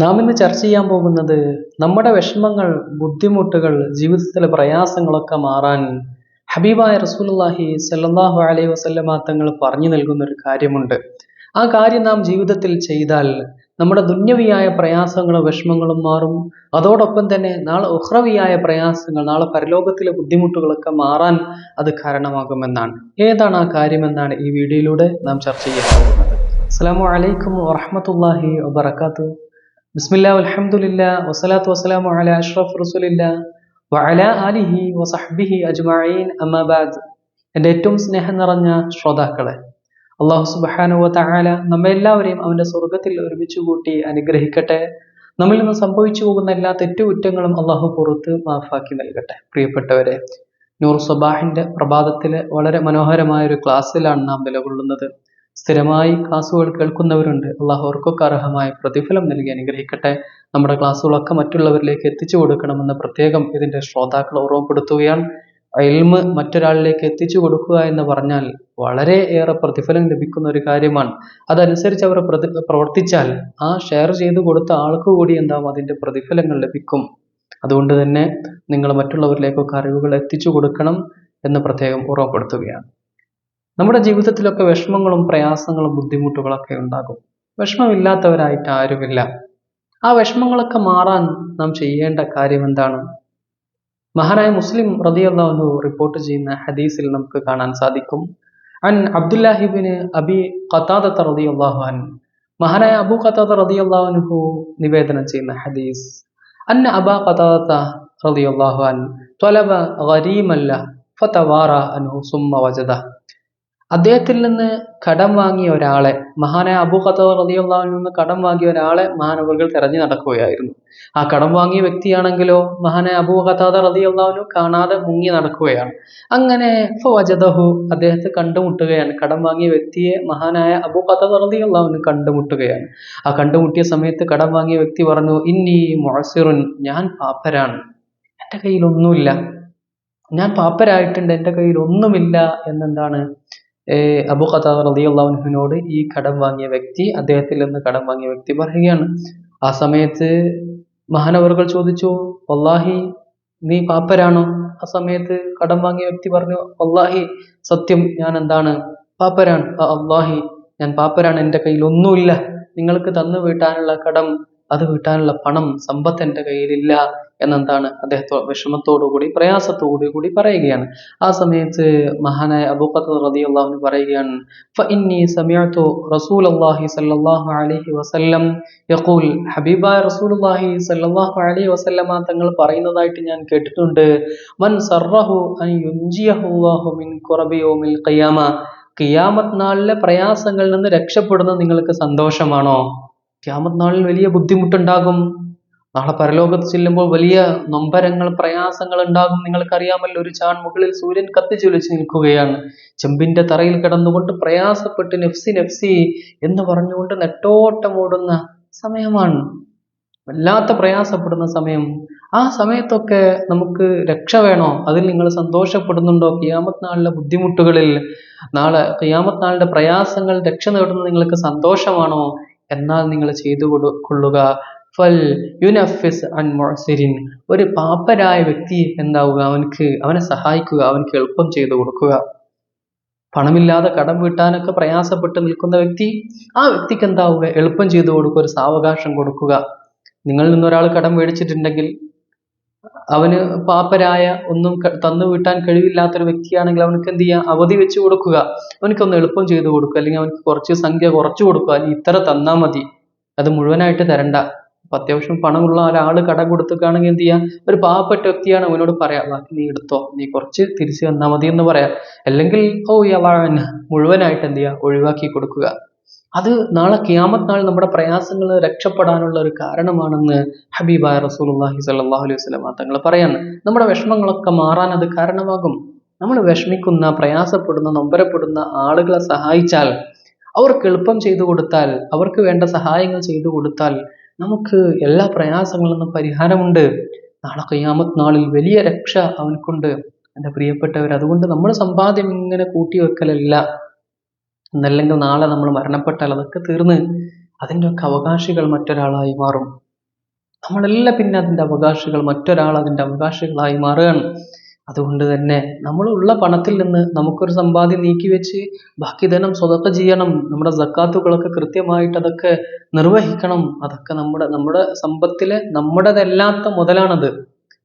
നാം ഇന്ന് ചർച്ച ചെയ്യാൻ പോകുന്നത് നമ്മുടെ വിഷമങ്ങൾ ബുദ്ധിമുട്ടുകൾ ജീവിതത്തിലെ പ്രയാസങ്ങളൊക്കെ മാറാൻ ഹബീബായ റസൂലുള്ളാഹി സല്ലാഹു അലൈഹി വസല്ലമ തങ്ങൾ പറഞ്ഞു നൽകുന്ന ഒരു കാര്യമുണ്ട്. ആ കാര്യം നാം ജീവിതത്തിൽ ചെയ്താൽ നമ്മുടെ ദുന്യവിയായ പ്രയാസങ്ങളും വിഷമങ്ങളും മാറും. അതോടൊപ്പം തന്നെ നാളെ ഉഹ്രവിയായ പ്രയാസങ്ങൾ നാളെ പരലോകത്തിലെ ബുദ്ധിമുട്ടുകളൊക്കെ മാറാൻ അത് കാരണമാകുമെന്നാണ്. ഏതാണ് ആ കാര്യമെന്നാണ് ഈ വീഡിയോയിലൂടെ നാം ചർച്ച ചെയ്യാൻ പോകുന്നത്. അസ്സലാമു അലൈക്കും വറഹ്മത്തുള്ളാഹി വബറകാതുഹു. വസ്സലാത്തു വസഹ്ബിഹി അജ്മഈൻ. ഏറ്റവും സ്നേഹം നിറഞ്ഞ ശ്രോതാക്കളെ അള്ളാഹു സുബ്ഹാനഹു വതആല നമ്മെ എല്ലാവരെയും അവന്റെ സ്വർഗത്തിൽ ഒരുമിച്ച് കൂട്ടി അനുഗ്രഹിക്കട്ടെ. നമ്മിൽ നിന്ന് സംഭവിച്ചു പോകുന്ന എല്ലാ തെറ്റുകുറ്റങ്ങളും അള്ളാഹു പുറത്ത് മാഫാക്കി നൽകട്ടെ. പ്രിയപ്പെട്ടവരെ നൂർ സുബാഹിന്റെ പ്രഭാതത്തിലെ വളരെ മനോഹരമായ ഒരു ക്ലാസ്സിലാണ് നാം നിലകൊള്ളുന്നത് സ്ഥിരമായി ക്ലാസ്സുകൾ കേൾക്കുന്നവരുണ്ട്. അള്ളാഹു അവർക്കൊക്കെ അർഹമായ പ്രതിഫലം നൽകി അനുഗ്രഹിക്കട്ടെ. നമ്മുടെ ക്ലാസ്സുകളൊക്കെ മറ്റുള്ളവരിലേക്ക് എത്തിച്ചു കൊടുക്കണമെന്ന് പ്രത്യേകം ഇതിന്റെ ശ്രോതാക്കൾ ഓർമ്മപ്പെടുത്തുകയാണ്. എൽമ് മറ്റൊരാളിലേക്ക് എത്തിച്ചു കൊടുക്കുക എന്ന് പറഞ്ഞാൽ വളരെ ഏറെ പ്രതിഫലം ലഭിക്കുന്ന ഒരു കാര്യമാണ്. അതനുസരിച്ച് അവർ പ്രവർത്തിച്ചാൽ ആ ഷെയർ ചെയ്ത് കൊടുത്ത ആൾക്ക് കൂടി എന്താവും? അതിന്റെ പ്രതിഫലങ്ങൾ ലഭിക്കും. അതുകൊണ്ട് തന്നെ നിങ്ങൾ മറ്റുള്ളവരിലേക്കൊക്കെ അറിവുകൾ എത്തിച്ചു കൊടുക്കണം എന്ന് പ്രത്യേകം ഓർമ്മപ്പെടുത്തുകയാണ്. നമ്മുടെ ജീവിതത്തിലൊക്കെ വിഷമങ്ങളും പ്രയാസങ്ങളും ബുദ്ധിമുട്ടുകളൊക്കെ ഉണ്ടാകും. വിഷമമില്ലാത്തവരായിട്ട് ആരുമില്ല. ആ വിഷമങ്ങളൊക്കെ മാറാൻ നാം ചെയ്യേണ്ട കാര്യം എന്താണ്? മഹാനായ മുസ്ലിം റതിയല്ലാഹു റിപ്പോർട്ട് ചെയ്യുന്ന ഹദീസിൽ നമുക്ക് കാണാൻ സാധിക്കും. അൻ അബ്ദുല്ലാഹിബിന് അബി ഖത്താദത്ത് റളിയല്ലാഹു അൻ മഹാനായ അബു ഖത്താദ റളിയല്ലാഹു നിവേദനം ചെയ്യുന്ന ഹദീസ്. അൻ അബാ ഖത്താദത്ത റളിയല്ലാഹു അൻ ത്വലബ ഗരീമല്ല ഫതവാറ അൻഹു സുമ്മ വജദ. അദ്ദേഹത്തിൽ നിന്ന് കടം വാങ്ങിയ ഒരാളെ മഹാനായ അബു ഖത്തർ റളിയല്ലാഹു നിന്ന് കടം വാങ്ങിയ ഒരാളെ മഹാനവറുകൾ തെരഞ്ഞു നടക്കുകയായിരുന്നു. ആ കടം വാങ്ങിയ വ്യക്തിയാണെങ്കിലോ മഹാനായ അബൂ ഖത്താദ റളിയല്ലാഹു കാണാതെ മുങ്ങി നടക്കുകയാണ്. അങ്ങനെ ഫവജദഹു അദ്ദേഹത്തെ കണ്ടുമുട്ടുകയാണ്. കടം വാങ്ങിയ വ്യക്തിയെ മഹാനായ അബൂ ഖത്താദ റളിയല്ലാഹു കണ്ടുമുട്ടുകയാണ്. ആ കണ്ടുമുട്ടിയ സമയത്ത് കടം വാങ്ങിയ വ്യക്തി പറഞ്ഞു ഇന്നി മൊഴസിറുൻ ഞാൻ പാപ്പരാണ്. എന്റെ കയ്യിലൊന്നുമില്ല ഞാൻ പാപ്പരായിട്ടുണ്ട്. എന്റെ കയ്യിൽ ഒന്നുമില്ല. എന്നെന്താണ്? ഏർ ഖതാബ് ഖത്താദ റളിയല്ലാഹുവിനോട് ഈ കടം വാങ്ങിയ വ്യക്തി അദ്ദേഹത്തിൽ നിന്ന് കടം വാങ്ങിയ വ്യക്തി പറയുകയാണ് ആ സമയത്ത് മഹാനവറുകൾ ചോദിച്ചു വല്ലാഹി നീ പാപ്പരാണോ? ആ സമയത്ത് കടം വാങ്ങിയ വ്യക്തി പറഞ്ഞു വല്ലാഹി സത്യം ഞാൻ എന്താണ്? പാപ്പരാണ്. "ആ അല്ലാഹി ഞാൻ പാപ്പരാണ് എന്റെ കയ്യിൽ ഒന്നുമില്ല നിങ്ങൾക്ക് തന്നു വീട്ടാനുള്ള കടം അത് വീട്ടാനുള്ള പണം സമ്പത്ത് എന്റെ കയ്യിലില്ല. എന്നെന്താണ് അദ്ദേഹത്തെ വിഷമത്തോടുകൂടി പ്രയാസത്തോടു കൂടി പറയുകയാണ്. ആ സമയത്ത് മഹാനായ അബൂഖത്ത് റളിയല്ലാഹു പറയുകയാണ് ഫഇന്നി വസല്ലം. യഖൂൽ അലൈഹി വസല്ലമ തങ്ങൾ പറയുന്നതായിട്ട് ഞാൻ കേട്ടിട്ടുണ്ട്. മൻ അൻ മിൻ ഖിയാമ. നാളിലെ പ്രയാസങ്ങളിൽ നിന്ന് രക്ഷപ്പെടുന്നത് നിങ്ങൾക്ക് സന്തോഷമാണോ? ക്യാമത് നാളിൽ വലിയ ബുദ്ധിമുട്ടുണ്ടാകും. നാളെ പരലോകത്ത് ചെല്ലുമ്പോൾ വലിയ നൊമ്പരങ്ങൾ പ്രയാസങ്ങൾ ഉണ്ടാകും. നിങ്ങൾക്കറിയാമല്ലോ ഒരു ചാൺ മുകളിൽ സൂര്യൻ കത്തിച്ചൊലിച്ച് നിൽക്കുകയാണ്. ചെമ്പിന്റെ തറയിൽ കിടന്നുകൊണ്ട് പ്രയാസപ്പെട്ട് നെഫ്സി നെഫ്സി എന്ന് പറഞ്ഞുകൊണ്ട് നെട്ടോട്ടമോടുന്ന സമയമാണ്. വല്ലാത്ത പ്രയാസപ്പെടുന്ന സമയം. ആ സമയത്തൊക്കെ നമുക്ക് രക്ഷ വേണോ? അതിൽ നിങ്ങൾ സന്തോഷപ്പെടുന്നുണ്ടോ? കിയാമത്ത് നാളിലെ ബുദ്ധിമുട്ടുകളിൽ നാളെ കിയാമത്ത് നാളിന്റെ പ്രയാസങ്ങൾ രക്ഷ നേടുന്നത് നിങ്ങൾക്ക് സന്തോഷമാണോ? എന്നാൽ നിങ്ങൾ ചെയ്തു കൊള്ളുക. ഫൽ യുനഫിസ് അൻ ഒരു പാപ്പരായ വ്യക്തി എന്താവുക? അവനക്ക് അവനെ സഹായിക്കുക അവനക്ക് എളുപ്പം ചെയ്തു കൊടുക്കുക. പണമില്ലാതെ കടം വീട്ടാനൊക്കെ പ്രയാസപ്പെട്ട് നിൽക്കുന്ന വ്യക്തി ആ വ്യക്തിക്ക് എന്താവുക? എളുപ്പം ചെയ്തു കൊടുക്കുക ഒരു സാവകാശം കൊടുക്കുക. നിങ്ങളിൽ നിന്നൊരാൾ കടം മേടിച്ചിട്ടുണ്ടെങ്കിൽ അവന് പാപ്പരായ ഒന്നും തന്നു വീട്ടാൻ കഴിവില്ലാത്തൊരു വ്യക്തിയാണെങ്കിൽ അവനക്ക് എന്ത് ചെയ്യുക അവധി വെച്ച് കൊടുക്കുക. അവനക്കൊന്ന് എളുപ്പം ചെയ്തു കൊടുക്കുക. അല്ലെങ്കിൽ അവനക്ക് കുറച്ച് സംഖ്യ കുറച്ചു കൊടുക്കുക. അല്ലെങ്കിൽ ഇത്ര തന്നാ മതി. അത് മുഴുവനായിട്ട് തരണ്ട. അപ്പൊ അത്യാവശ്യം പണമുള്ള ഒരാൾ കടം കൊടുത്തേക്കാണെങ്കിൽ എന്ത് ചെയ്യാം? ഒരു പാവപ്പെട്ട വ്യക്തിയാണ് അവനോട് പറയാം നീ എടുത്തോ നീ കുറച്ച് തിരിച്ചു തന്നാൽ മതി എന്ന് പറയാം. അല്ലെങ്കിൽ ഓ യവാൻ മുഴുവനായിട്ട് എന്ത് ചെയ്യുക ഒഴിവാക്കി കൊടുക്കുക. അത് നാളെ ക്യാമത്ത് നാൾ നമ്മുടെ പ്രയാസങ്ങൾ രക്ഷപ്പെടാനുള്ള ഒരു കാരണമാണെന്ന് ഹബീബായ റസൂലുള്ളാഹി സല്ലാഹു അലൈഹി വസല്ലം തങ്ങൾ പറയാണ് നമ്മുടെ വിഷമങ്ങളൊക്കെ മാറാൻ അത് കാരണമാകും. നമ്മൾ വിഷമിക്കുന്ന പ്രയാസപ്പെടുന്ന നൊമ്പരപ്പെടുന്ന ആളുകളെ സഹായിച്ചാൽ അവർക്ക് എളുപ്പം ചെയ്തു കൊടുത്താൽ അവർക്ക് വേണ്ട സഹായങ്ങൾ ചെയ്തു കൊടുത്താൽ നമുക്ക് എല്ലാ പ്രയാസങ്ങളിൽ നിന്നും പരിഹാരമുണ്ട്. നാളെ കയ്യാമത്ത് നാളിൽ വലിയ രക്ഷ അവനക്കുണ്ട് എന്റെ പ്രിയപ്പെട്ടവർ അതുകൊണ്ട് നമ്മൾ സമ്പാദ്യം ഇങ്ങനെ കൂട്ടി വെക്കലല്ല എന്നല്ലെങ്കിൽ നാളെ നമ്മൾ മരണപ്പെട്ടാൽ അതൊക്കെ തീർന്ന് അതിന്റെ ഒക്കെ അവകാശികൾ മറ്റൊരാളായി മാറും. നമ്മളെല്ലാം പിന്നെ അതിന്റെ അവകാശികൾ മറ്റൊരാൾ അതിന്റെ അവകാശികളായി മാറുകയാണ്. അതുകൊണ്ട് തന്നെ നമ്മളുള്ള പണത്തിൽ നിന്ന് നമുക്കൊരു സമ്പാദ്യം നീക്കി വെച്ച് ബാക്കി ധനം സ്വതക്ക ചെയ്യണം. നമ്മുടെ സക്കാത്തുകളൊക്കെ കൃത്യമായിട്ട് അതൊക്കെ നിർവഹിക്കണം. അതൊക്കെ നമ്മുടെ നമ്മുടെ സമ്പത്തിലെ നമ്മുടേതല്ലാത്ത മുതലാണത്.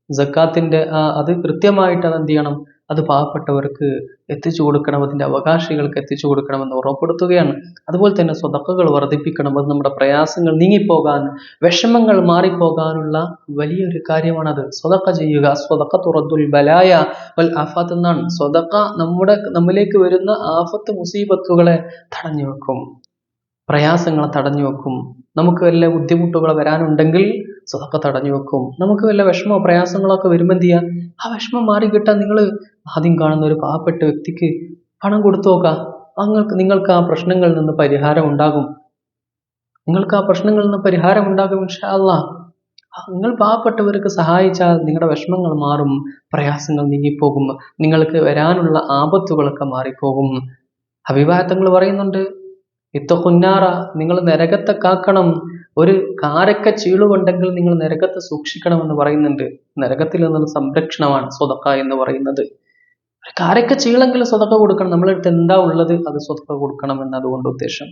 സക്കാത്തിന്റെ അത് കൃത്യമായിട്ട് അത് എന്ത് ചെയ്യണം? അത് പാവപ്പെട്ടവർക്ക് എത്തിച്ചു കൊടുക്കണം അതിന്റെ അവകാശികൾക്ക് എത്തിച്ചു കൊടുക്കണമെന്ന് ഉറപ്പെടുത്തുകയാണ് അതുപോലെ തന്നെ സ്വതക്കുകൾ വർദ്ധിപ്പിക്കണം അത് നമ്മുടെ പ്രയാസങ്ങൾ നീങ്ങിപ്പോകാൻ വിഷമങ്ങൾ മാറിപ്പോകാനുള്ള വലിയൊരു കാര്യമാണത്. സ്വതക്ക ചെയ്യുക സ്വതക്ക തുറത്തുൽ ബലായ വൽ ആഫാത്ത് എന്നാണ്. സ്വതക്ക നമ്മുടെ നമ്മിലേക്ക് വരുന്ന ആഫത്ത് മുസീബത്തുകളെ തടഞ്ഞു വെക്കും. പ്രയാസങ്ങളെ തടഞ്ഞു വെക്കും. നമുക്ക് വല്ല ബുദ്ധിമുട്ടുകൾ വരാനുണ്ടെങ്കിൽ സ്വതക്ക തടഞ്ഞു വെക്കും. നമുക്ക് വല്ല വിഷമോ പ്രയാസങ്ങളൊക്കെ വരുമ്പോൾ എന്ത് ചെയ്യുക ആ വിഷമം മാറി കിട്ടാൻ നിങ്ങൾ ആദ്യം കാണുന്ന ഒരു പാവപ്പെട്ട വ്യക്തിക്ക് പണം കൊടുത്തു നോക്കാം. നിങ്ങൾക്ക് നിങ്ങൾക്ക് ആ പ്രശ്നങ്ങളിൽ നിന്ന് പരിഹാരം ഉണ്ടാകും. നിങ്ങൾക്ക് ആ പ്രശ്നങ്ങളിൽ നിന്ന് പരിഹാരം ഉണ്ടാകും ഇൻഷാല്ല നിങ്ങൾ പാവപ്പെട്ടവർക്ക് സഹായിച്ചാൽ നിങ്ങളുടെ വിഷമങ്ങൾ മാറും പ്രയാസങ്ങൾ നീങ്ങിപ്പോകും നിങ്ങൾക്ക് വരാനുള്ള ആപത്തുകളൊക്കെ മാറിപ്പോകും. അഭിവാഹത്തങ്ങൾ പറയുന്നുണ്ട് ഇത്ത കുഞ്ഞാറ നിങ്ങൾ നരകത്തെ കാക്കണം ഒരു കാരക്ക ചീളുകൊണ്ടെങ്കിൽ നിങ്ങൾ നരകത്തെ സൂക്ഷിക്കണമെന്ന് പറയുന്നുണ്ട്. നരകത്തിൽ നിന്നുള്ള സംരക്ഷണമാണ് സ്വതക്ക എന്ന് പറയുന്നത്. ഒരു കാരക്ക ചീളെങ്കിലും സ്വതക്ക കൊടുക്കണം. നമ്മളടുത്ത് എന്താ ഉള്ളത്? അത് സ്വതക്ക കൊടുക്കണം എന്നതുകൊണ്ട് ഉദ്ദേശം.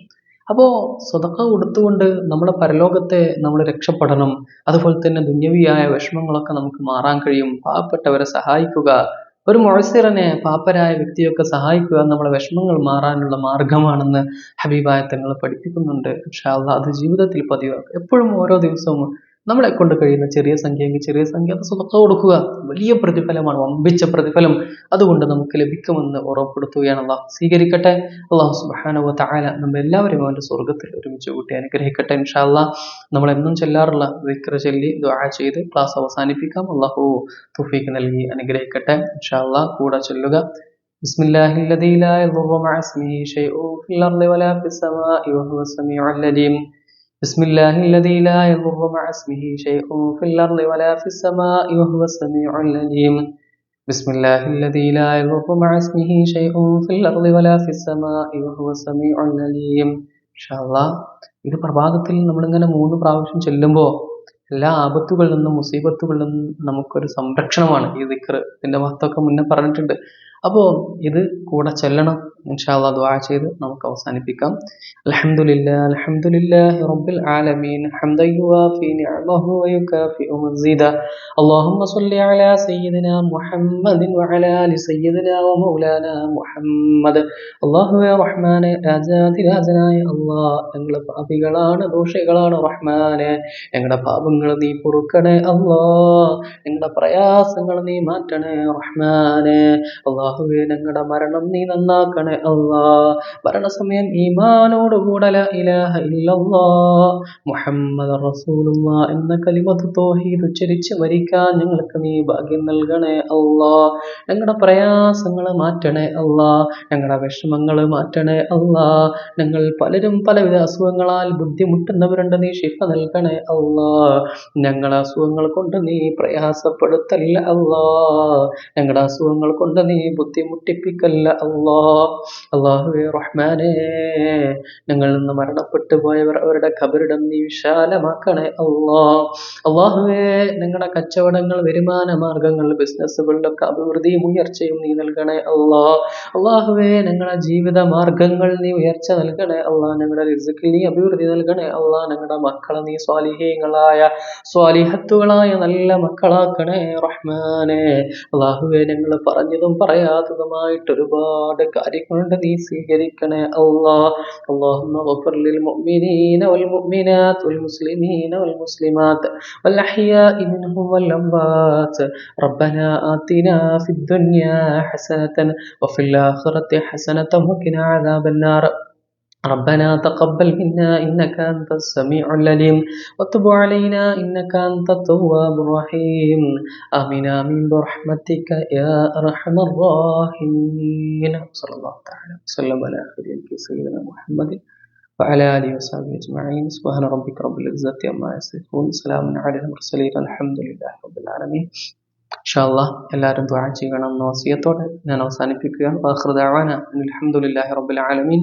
അപ്പോൾ സ്വതക്ക കൊടുത്തുകൊണ്ട് നമ്മുടെ പരലോകത്തെ നമ്മൾ രക്ഷപ്പെടണം. അതുപോലെ തന്നെ ദുന്യവിയായ വിഷമങ്ങളൊക്കെ നമുക്ക് മാറാൻ കഴിയും. പാവപ്പെട്ടവരെ സഹായിക്കുക. ഒരു മുഴസിറനെ പാപ്പരായ വ്യക്തിയൊക്കെ സഹായിക്കുക നമ്മുടെ വിഷമങ്ങൾ മാറാനുള്ള മാർഗമാണെന്ന് ഹബീബായ തങ്ങൾ പഠിപ്പിക്കുന്നുണ്ട്. പക്ഷെ അത് ജീവിതത്തിൽ പതിവാക്കുക എപ്പോഴും ഓരോ ദിവസവും നമ്മളെ കൊണ്ട് കഴിയുന്ന ചെറിയ സംഖ്യയെങ്കിൽ ചെറിയ സംഖ്യ അത് സ്വതക്ക കൊടുക്കുക വലിയ പ്രതിഫലമാണ് വമ്പിച്ച പ്രതിഫലം അതുകൊണ്ട് നമുക്ക് ലഭിക്കുമെന്ന് ഉറപ്പെടുത്തുകയാണ് അള്ളാഹ് സ്വീകരിക്കട്ടെ അള്ളാഹു സുബാനുവ താല നമ്മൾ എല്ലാവരും അവൻ്റെ സ്വർഗത്തിൽ ഒരുമിച്ച് കൂട്ടി അനുഗ്രഹിക്കട്ടെ ഇൻഷാല്ല നമ്മൾ എന്നും ചെല്ലാറുള്ള വിക്ര ചൊല്ലി ദ്വാ ചെയ്ത് ക്ലാസ് അവസാനിപ്പിക്കാം അള്ളാഹു തുഫീക്ക് നൽകി അനുഗ്രഹിക്കട്ടെ ഇൻഷാല്ല കൂടെ ചൊല്ലുക بسم الله الذي لا يضر مع اسمه شيء في الأرض ولا في السماء وهو السميع العليم بسم الله الذي لا يضر مع اسمه شيء في الأرض ولا في السماء وهو السميع العليم بسم الله الذي لا يضر مع اسمه شيء في الأرض ولا في السماء وهو السميع العليم ഇത് പ്രഭാതത്തിൽ നമ്മളിങ്ങനെ മൂന്ന് പ്രാവശ്യം ചെല്ലുമ്പോൾ എല്ലാ ആപത്തുകളിൽ നിന്നും മുസീബത്തുകളിൽ നിന്നും നമുക്കൊരു സംരക്ഷണമാണ് ഈ ദിക്ർ ഇതിന്റെ മഹത്വമൊക്കെ മുന്നേ പറഞ്ഞിട്ടുണ്ട് അപ്പോൾ ഇത് കൂടെ ചെല്ലണം. ഇൻഷാല്ല ദ്വാ ചെയ്ത് നമുക്ക് അവസാനിപ്പിക്കാം. അൽഹംദുലില്ലാ അൽഹംദുലില്ലാ റബ്ബിൽ ആലമീൻ. ഹംദൻ യുവാഫി നിഅമഹു വയുകാഫിഉ മസീദ അല്ലാഹുമ്മ സ്വല്ലി അലാ സയ്യിദിനാ മുഹമ്മദിൻ വഅലാ ആലി സയ്യിദിനാ വമൗലാനാ മുഹമ്മദ്. അല്ലാഹുവേ റഹ്മാനെ രാജാതിരാജനായ അല്ലാഹ് ഞങ്ങൾ പാപികളാണ് ദോഷികളാണ് റഹ്മാനെ. ഞങ്ങളുടെ പാപങ്ങൾ നീ പൊറുക്കണേ അല്ലാഹ് ഞങ്ങളുടെ പ്രയാസങ്ങൾ നീ മാറ്റണേ റഹ്മാനെ. അല്ലാഹ് അള്ളാഹുവെ ഞങ്ങളുടെ മരണം നീ നന്നാക്കണേ അള്ളാ. മരണസമയം ഈമാനോടുകൂടെ ഇലാഹ ഇല്ലല്ലാ. മുഹമ്മദ് റസൂലുള്ള എന്ന കലിമത്ത് തോഹീദ് ഉച്ചരിച്ച് മരിക്കാൻ ഞങ്ങൾക്ക് നീ ഭാഗ്യം നൽകണേ അള്ളാ. ഞങ്ങളുടെ പ്രയാസങ്ങൾ മാറ്റണേ അള്ളാ. ഞങ്ങളുടെ വിഷമങ്ങൾ മാറ്റണേ അള്ളാ. ഞങ്ങൾ പലരും പലവിധ അസുഖങ്ങളാൽ ബുദ്ധിമുട്ടുന്നവരുണ്ട് നീ ശിഫ നൽകണേ അള്ളാ. ഞങ്ങളെ അസുഖങ്ങൾ കൊണ്ട് നീ പ്രയാസപ്പെടുത്തല്ല അള്ളാ. ഞങ്ങളുടെ അസുഖങ്ങൾ കൊണ്ട് നീ ബുദ്ധിമുട്ടിപ്പിക്കല്ല. അള്ളാ അള്ളാഹുവെ റഹ്മാനെ ഞങ്ങൾ നിന്ന് മരണപ്പെട്ടു പോയവർ അവരുടെ ഖബറിടം നീ വിശാലമാക്കണേ. അള്ളാ അള്ളാഹുവെ ഞങ്ങളുടെ കച്ചവടങ്ങൾ വരുമാന മാർഗങ്ങൾ ബിസിനസ്സുകളിലൊക്കെ അഭിവൃദ്ധിയും ഉയർച്ചയും നീ നൽകണേ. അള്ളാ അള്ളാഹുവെ ഞങ്ങളുടെ ജീവിത മാർഗങ്ങൾ നീ ഉയർച്ച നൽകണേ. അള്ളാ ഞങ്ങളുടെ റിസുക്കിൽ നീ അഭിവൃദ്ധി നൽകണേ. അള്ളാ ഞങ്ങളുടെ മക്കളെ നീ സ്വാലിഹീങ്ങളായ സ്വാലിഹത്തുകളായ നല്ല മക്കളാക്കണേ. റഹ്മാനെ അള്ളാഹുവെ ഞങ്ങൾ പറഞ്ഞതും പറയാത്തതുമായിട്ട് ഒരുപാട് കാര്യങ്ങൾ കൊണ്ട് നീ സ്വീകരിക്കണേ അള്ളാ اللهم اغفر للمؤمنين والمؤمنات والمسلمين والمسلمات والأحياء منهم والأموات ربنا آتنا في الدنيا حسنة وفي الآخرة حسنة وقنا عذاب النار ربنا تقبل منا إنك أنت السميع العليم وتب علينا إنك أنت التواب الرحيم آمين آمين برحمتك يا أرحم الراحمين صلى الله تعالى وسلم على خير سيدنا محمد وعلى آله وصحبه أجمعين سبحان ربك رب العزة عما يصفون سلام على المرسلين الحمد لله رب العالمين ഷാല്ല എല്ലാവരും ദ്വാ ചെയ്യണം എന്ന വസിയത്തോടെ ഞാൻ അവസാനിപ്പിക്കുകയാണ് അലഹമുല്ലാഹി റബ്ബുൽ ആലമീൻ